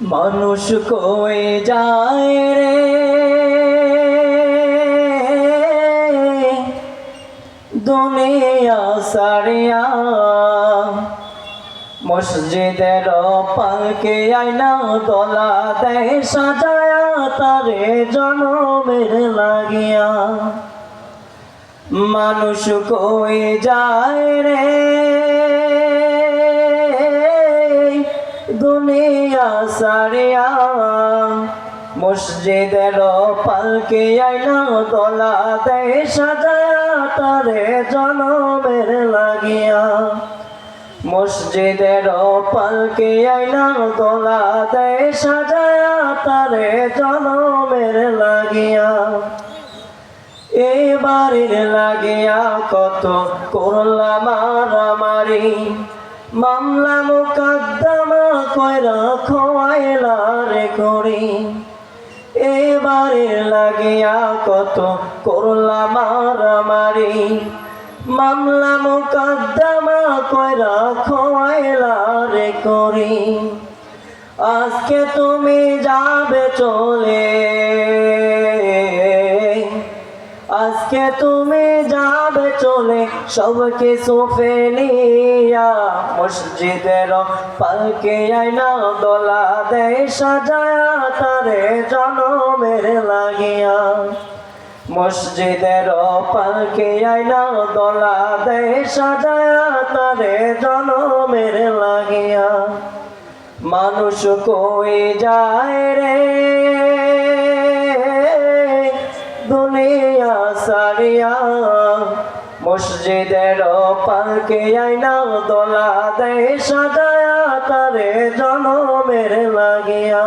মানুষ কই যায় রে? দুনিয়া সারিয়া মসজিদের পালকে আইনা দলা দেয়, সাজায়া তারে জনমের লাগিয়া। মানুষ কই যায় রে? দুনিয়া সারিয়া মসজিদের পালকে আইনা দলা দেয় সাজায়া তারে জনমের লাগিয়া। মসজিদের পালকে আইনা দোলা দেয় সাজায়া তারে জনমের লাগিয়া। এই বাড়ির লাগিয়া কত করলাম মারামারি মামলা মোকদ্দমা কইরা খোয়াইলা রে করি এবারে লাগিয়া কত করলাম মারামারি মামলা মোকদ্দমা কইরা খোয়াইলা রে করি আজকে তুমি যাবে চলে। আজকে তুমি যাবে চলে সব কিছু ফেলিয়া মসজিদের পালকে আইনা দোলা দেয়, সাজায়া তারে জনমের লাগিয়া। মসজিদের পালকে আইনা দোলা দেয়, সাজায়া তারে জনমের লাগিয়া। মানুষ কই যায় রে? দুনিয়া সারিয়া মসজিদের পালকে আইনা দোলা দেয় সাজায়া তারে জনমের লাগিয়া।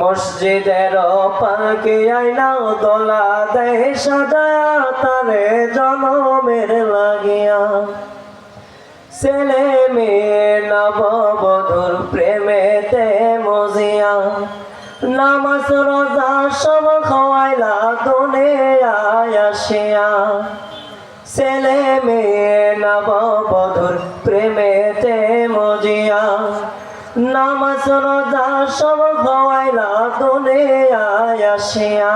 মসজিদের পালকে আইনা দোলা দেয় সাজায়া তারে জনমের লাগিয়া। ছেলে মেয়ে নববধুর প্রেমেতে মজিয়া, নামাজ, রোজা সব খাওয়াইলা দুনে আসিয়া ছেলে মেয়ে নববধুর প্রেমেতে মজিয়া। নামাজ, রোজা সব খাওয়াইলা দুনে আসিয়া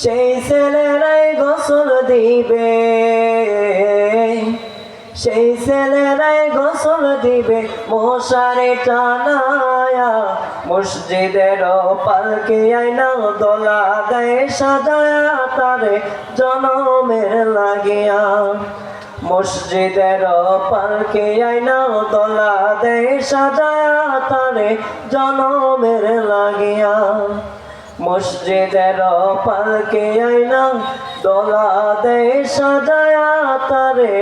সেই ছেলেরাই গোসল দিবে, সেই ছেলেরাই গোসল দিবে, মশারে টানায়া মসজিদের পালকে আইনা দোলা দেয় সাজায়া তারে জনমের লাগিয়া। মসজিদের পালকে আইনা দোলা দেয় সাজায়া তারে জনমের লাগিয়া। মসজিদের পালকে আইনা দোলা দেয় সাজায়া তারে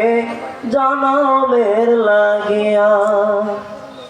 জনমের লাগিয়া।